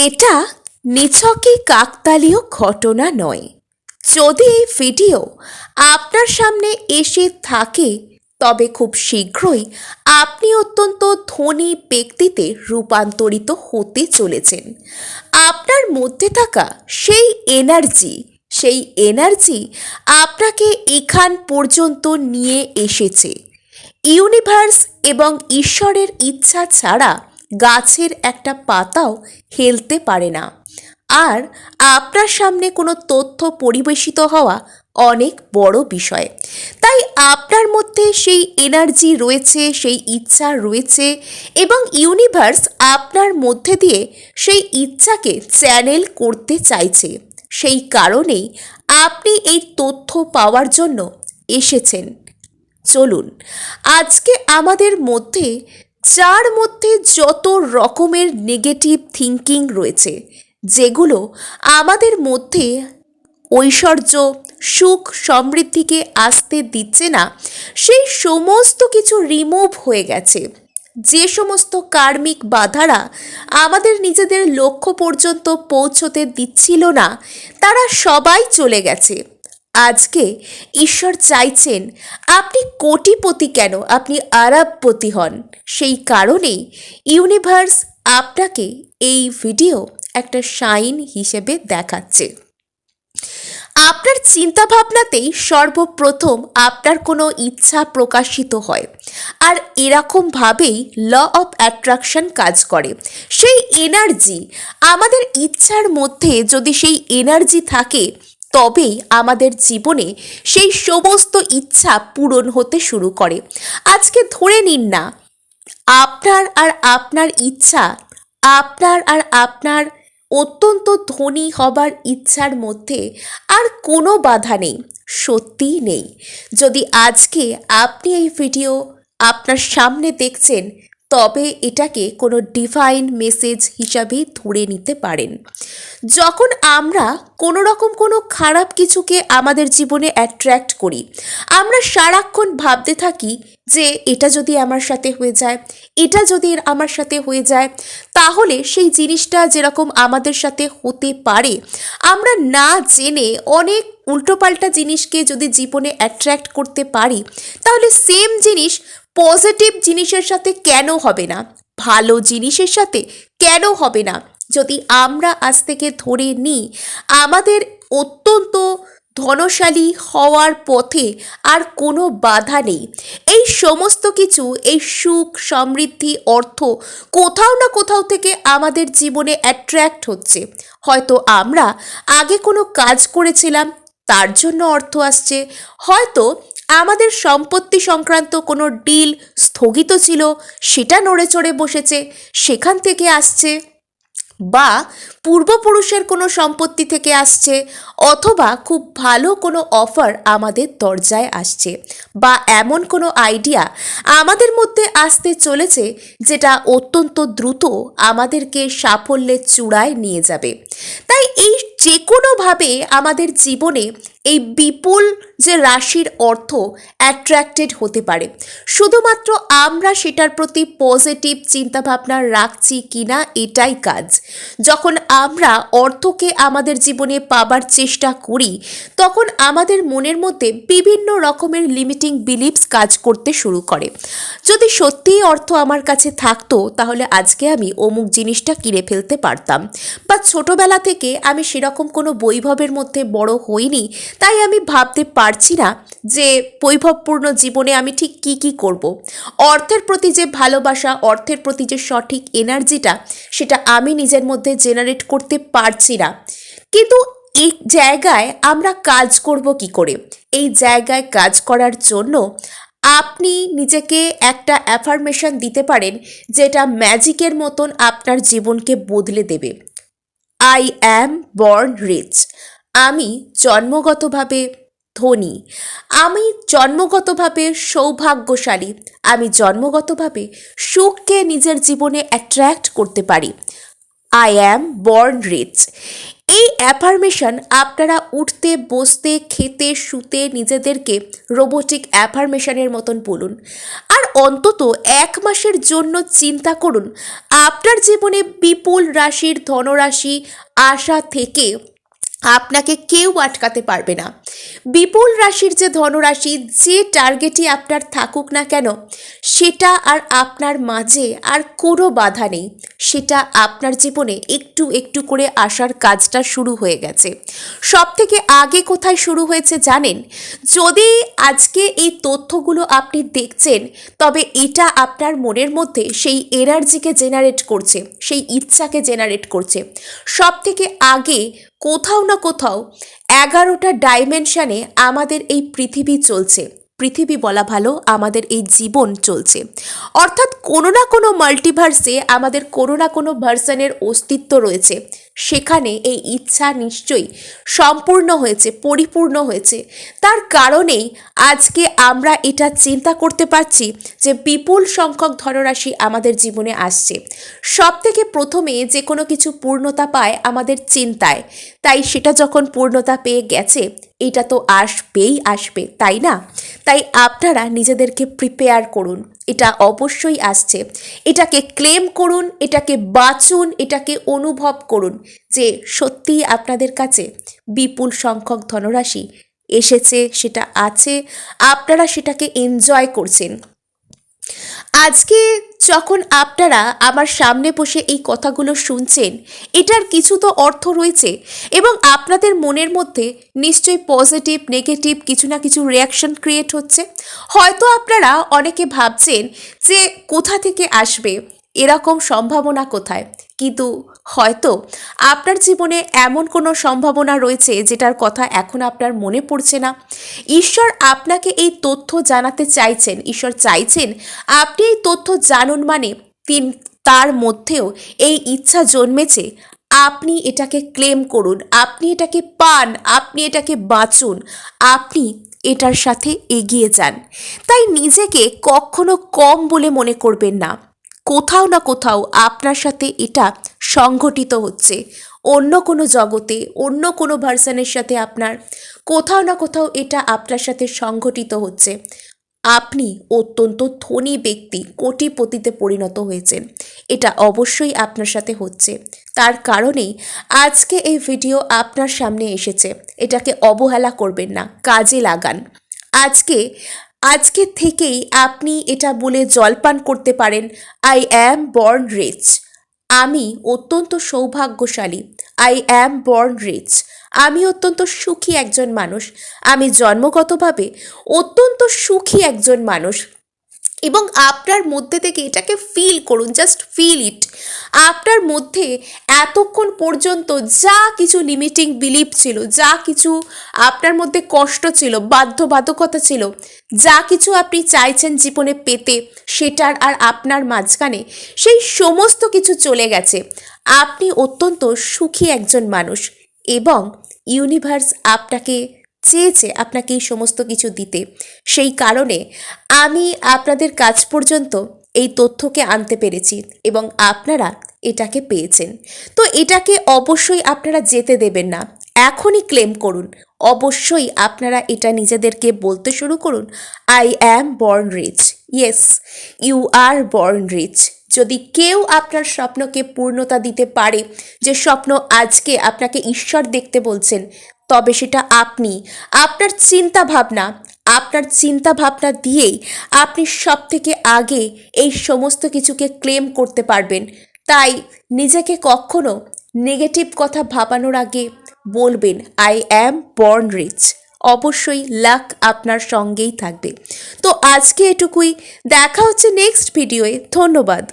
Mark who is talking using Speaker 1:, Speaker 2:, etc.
Speaker 1: এটা নিছকই কাকতালীয় ঘটনা নয়। যদি এই ভিডিও আপনার সামনে এসে থাকে, তবে খুব শীঘ্রই আপনি অত্যন্ত ধনী ব্যক্তিতে রূপান্তরিত হতে চলেছেন। আপনার মধ্যে থাকা সেই এনার্জি সেই এনার্জি আপনাকে এখান পর্যন্ত নিয়ে এসেছে। ইউনিভার্স এবং ঈশ্বরের ইচ্ছা ছাড়া গাছের একটা পাতাও হেলতে পারে না। আর আপনার সামনে কোনো তথ্য পরিবেশিত হওয়া অনেক বড় বিষয়। তাই আপনার মধ্যে সেই এনার্জি রয়েছে, সেই ইচ্ছা রয়েছে এবং ইউনিভার্স আপনার মধ্যে দিয়ে সেই ইচ্ছাকে চ্যানেল করতে চাইছে। সেই কারণেই আপনি এই তথ্য পাওয়ার জন্য এসেছেন। চলুন, আজকে আমাদের মধ্যে যার মধ্যে যত রকমের নেগেটিভ থিঙ্কিং রয়েছে, যেগুলো আমাদের মধ্যে ঐশ্বর্য, সুখ, সমৃদ্ধিকে আসতে দিচ্ছে না, সেই সমস্ত কিছু রিমুভ হয়ে গেছে। যে সমস্ত কার্মিক বাধারা আমাদের নিজেদের লক্ষ্য পর্যন্ত পৌঁছতে দিচ্ছিল না, তারা সবাই চলে গেছে। আজকে ঈশ্বর চাইছেন আপনি কোটিপতি কেন? আপনি আরবপতি হন। সেই কারণেই ইউনিভার্স আপনাকে এই ভিডিও একটা সাইন হিসেবে দেখাচ্ছে। আপনার চিন্তাভাবনাতেই সর্বপ্রথম আপনার কোনো ইচ্ছা প্রকাশিত হয়। আর এরকমভাবেই ল অফ অ্যাট্রাকশন কাজ করে। সেই এনার্জি আমাদের ইচ্ছার মধ্যে যদি সেই এনার্জি থাকে তবেই আমাদের জীবনে সেই সমস্ত ইচ্ছা পূরণ হতে শুরু করে। আজকে ধরে নিন না, আপনার আর আপনার ইচ্ছা, আপনার আর আপনার অত্যন্ত ধনী হবার ইচ্ছার মধ্যে আর কোনো বাধা নেই, সত্যিই নেই। যদি আজকে আপনি এই ভিডিও আপনার সামনে দেখছেন তবে এটাকে কোনো ডিভাইন মেসেজ হিসাবে ধরে নিতে পারেন। যখন আমরা কোনো রকম কোনো খারাপ কিছুকে আমাদের জীবনে অ্যাট্রাক্ট করি, আমরা সারাক্ষণ ভাবতে থাকি যে এটা যদি আমার সাথে হয়ে যায়, এটা যদি আমার সাথে হয়ে যায়, তাহলে সেই জিনিসটা যেরকম আমাদের সাথে হতে পারে, আমরা না জেনে অনেক উল্টোপাল্টা জিনিসকে যদি জীবনে অ্যাট্রাক্ট করতে পারি, তাহলে সেম জিনিস পজিটিভ জিনিসের সাথে কেন হবে না? ভালো জিনিসের সাথে কেন হবে না? যদি আমরা আজ থেকে ধরে নিই, আমাদের অত্যন্ত ধনশালী হওয়ার পথে আর কোনো বাধা নেই। এই সমস্ত কিছু, এই সুখ, সমৃদ্ধি, অর্থ কোথাও না কোথাও থেকে আমাদের জীবনে অ্যাট্রাক্ট হচ্ছে। হয়তো আমরা আগে কোনো কাজ করেছিলাম, তার জন্য অর্থ আসছে। হয়তো আমাদের সম্পত্তি সংক্রান্ত কোনো ডিল স্থগিত ছিল, সেটা নড়ে চড়ে বসেছে, সেখান থেকে আসছে বা পূর্বপুরুষের কোনো সম্পত্তি থেকে আসছে অথবা খুব ভালো কোনো অফার আমাদের দরজায় আসছে বা এমন কোনো আইডিয়া আমাদের মধ্যে আসতে চলেছে যেটা অত্যন্ত দ্রুত আমাদেরকে সাফল্যের চূড়ায় নিয়ে যাবে। তাই এই যে কোনোভাবে আমাদের জীবনে এই বিপুল যে রাশির অর্থ অ্যাট্রাক্টেড হতে পারে। শুধুমাত্র আমরা সেটার প্রতি পজিটিভ চিন্তাভাবনা রাখছি কিনা এটাই কাজ। যখন আমরা অর্থকে আমাদের জীবনে পাবার চেষ্টা করি, তখন আমাদের মনের মধ্যে বিভিন্ন রকমের লিমিটিং বিলিভস কাজ করতে শুরু করে। যদি সত্যিই অর্থ আমার কাছে থাকতো, তাহলে আজকে আমি অমুক জিনিসটা কিনে ফেলতে পারতাম। বা ছোটবেলা থেকে আমি সেরকম কোনো বৈভবের মধ্যে বড় হইনি তাই আমি ভাবতে পারছি না যে বৈভবপূর্ণ জীবনে আমি ঠিক কি কি করব। অর্থের প্রতি যে ভালোবাসা, অর্থের প্রতি যে সঠিক এনার্জিটা, সেটা আমি নিজের মধ্যে জেনারেট করতে পারছি না। কিন্তু এই জায়গায় আমরা কাজ করব কি করে? এই জায়গায় কাজ করার জন্য আপনি নিজেকে একটা অ্যাফার্মেশন দিতে পারেন যেটা ম্যাজিকের মতন আপনার জীবনকে বদলে দেবে। আই অ্যাম বর্ন রিচ আমি জন্মগতভাবে ধনী। আমি জন্মগতভাবে সৌভাগ্যশালী। আমি জন্মগতভাবে সুখকে নিজের জীবনে অ্যাট্রাক্ট করতে পারি। আই অ্যাম বর্ন রিচ এই অ্যাফার্মেশন আপনারা উঠতে, বসতে, খেতে, শুতে নিজেদেরকে রোবোটিক অ্যাফার্মেশনের মতন বলুন। আর অন্তত এক মাসের জন্য চিন্তা করুন, আপনার জীবনে বিপুল রাশির ধনরাশি আশা থেকে আপনাকে কেউ আটকাতে পারবে না। বিপুল রাশির যে ধনরাশি, যে টার্গেটই আপনার থাকুক না কেন, সেটা আর আপনার মাঝে আর কোনো বাধা নেই। সেটা আপনার জীবনে একটু একটু করে আসার কাজটা শুরু হয়ে গেছে। সব থেকে আগে কোথায় শুরু হয়েছে জানেন? যদি আজকে এই তথ্যগুলো আপনি দেখছেন, তবে এটা আপনার মনের মধ্যে সেই এনার্জিকে জেনারেট করছে, সেই ইচ্ছাকে জেনারেট করছে। সব থেকে আগে কোথাও না কোথাও এগারোটা ডাইমেনশানে আমাদের এই পৃথিবী চলছে। পৃথিবী বলা ভালো, আমাদের এই জীবন চলছে। অর্থাৎ কোনো না কোনো মাল্টিভার্সে আমাদের কোনো না কোনো ভার্সনের অস্তিত্ব রয়েছে। সেখানে এই ইচ্ছা নিশ্চয়ই সম্পূর্ণ হয়েছে, পরিপূর্ণ হয়েছে। তার কারণেই আজকে আমরা এটা চিন্তা করতে পারছি যে বিপুল সংখ্যক ধনরাশি আমাদের জীবনে আসছে। সব থেকে প্রথমে যে কোনো কিছু পূর্ণতা পায় আমাদের চিন্তায়। তাই সেটা যখন পূর্ণতা পেয়ে গেছে, এটা তো আসবেই আসবে, তাই না? তাই আপনারা নিজেদেরকে প্রিপেয়ার করুন। এটা অবশ্যই আসছে। এটাকে ক্লেম করুন, এটাকে বাঁচুন, এটাকে অনুভব করুন। যে সত্যিই আপনাদের কাছে বিপুল সংখ্যক ধনরাশি এসেছে, সেটা আছে, আপনারা সেটাকে এনজয় করছেন। আজকে যখন আপনারা আমার সামনে বসে এই কথাগুলো শুনছেন, এটার কিছু তো অর্থ রয়েছে এবং আপনাদের মনের মধ্যে নিশ্চয়ই পজিটিভ নেগেটিভ কিছু না কিছু রিয়াকশন ক্রিয়েট হচ্ছে। হয়তো আপনারা অনেকে ভাবছেন যে কোথা থেকে আসবে, এরকম সম্ভাবনা কোথায়? কিন্তু হয়তো আপনার জীবনে এমন কোনো সম্ভাবনা রয়েছে যেটার কথা এখন আপনার মনে পড়ছে না? ঈশ্বর আপনাকে এই তথ্য জানাতে চাইছেন। ঈশ্বর চাইছেন আপনি এই তথ্য জানুন মানে তিন, তার মধ্যেও এই ইচ্ছা জন্মেছে। আপনি এটাকে ক্লেম করুন, আপনি এটাকে পান, আপনি এটাকে বাঁচুন, আপনি এটার সাথে এগিয়ে যান। তাই নিজেকে কখনো কম বলে মনে করবেন না। কোথাও না কোথাও আপনার সাথে এটা সংঘটিত হচ্ছে। অন্য কোনো জগতে, অন্য কোনো ভার্সনের সাথে আপনার কোথাও না কোথাও এটা আপনার সাথে সংঘটিত হচ্ছে। আপনি অত্যন্ত ধনী ব্যক্তি, কোটিপতিতে পরিণত হয়েছেন। এটা অবশ্যই আপনার সাথে হচ্ছে। তার কারণেই আজকে এই ভিডিও আপনার সামনে এসেছে। এটাকে অবহেলা করবেন না, কাজে লাগান। আজকে আজকে থেকেই আপনি এটা বলে জলপান করতে পারেন। আই অ্যাম বর্ন রিচ আমি অত্যন্ত সৌভাগ্যশালী। আই অ্যাম বর্ন রিচ আমি অত্যন্ত সুখী একজন মানুষ। আমি জন্মগতভাবে অত্যন্ত সুখী একজন মানুষ। এবং আপনার মধ্যে থেকে এটাকে ফিল করুন জাস্ট ফিল ইট আপনার মধ্যে এতক্ষণ পর্যন্ত যা কিছু লিমিটিং বিলিভ ছিল, যা কিছু আপনার মধ্যে কষ্ট ছিল, বাধ্যবাধকতা ছিল, যা কিছু আপনি চাইছেন জীবনে পেতে, সেটার আর আপনার মাঝখানে, সেই সমস্ত কিছু চলে গেছে। আপনি অত্যন্ত সুখী একজন মানুষ এবং ইউনিভার্স আপনাকে চেয়েছে আপনাকে এই সমস্ত কিছু দিতে। সেই কারণে আমি আপনাদের কাজ পর্যন্ত এই তথ্যকে আনতে পেরেছি এবং আপনারা এটাকে পেয়েছেন। তো এটাকে অবশ্যই আপনারা যেতে দেবেন না। এখনই ক্লেম করুন। অবশ্যই আপনারা এটা নিজেদেরকে বলতে শুরু করুন I am born rich yes you are born rich যদি কেউ আপনার স্বপ্নকে পূর্ণতা দিতে পারে, যে স্বপ্ন আজকে আপনাকে ঈশ্বর দেখতে বলছেন তবে সেটা আপনি, আপনার চিন্তা ভাবনা আপনার চিন্তা ভাবনা দিয়েই আপনি সব থেকে আগে এই সমস্ত কিছুকে ক্লেম করতে পারবেন। তাই নিজেকে কখনো নেগেটিভ কথা ভাবানোর আগে বলবেন আই অ্যাম বর্ন রিচ অবশ্যই লাক আপনার সঙ্গেই থাকবে। তো আজকে এটুকুই, দেখা হচ্ছে নেক্সট ভিডিওয়ে ধন্যবাদ।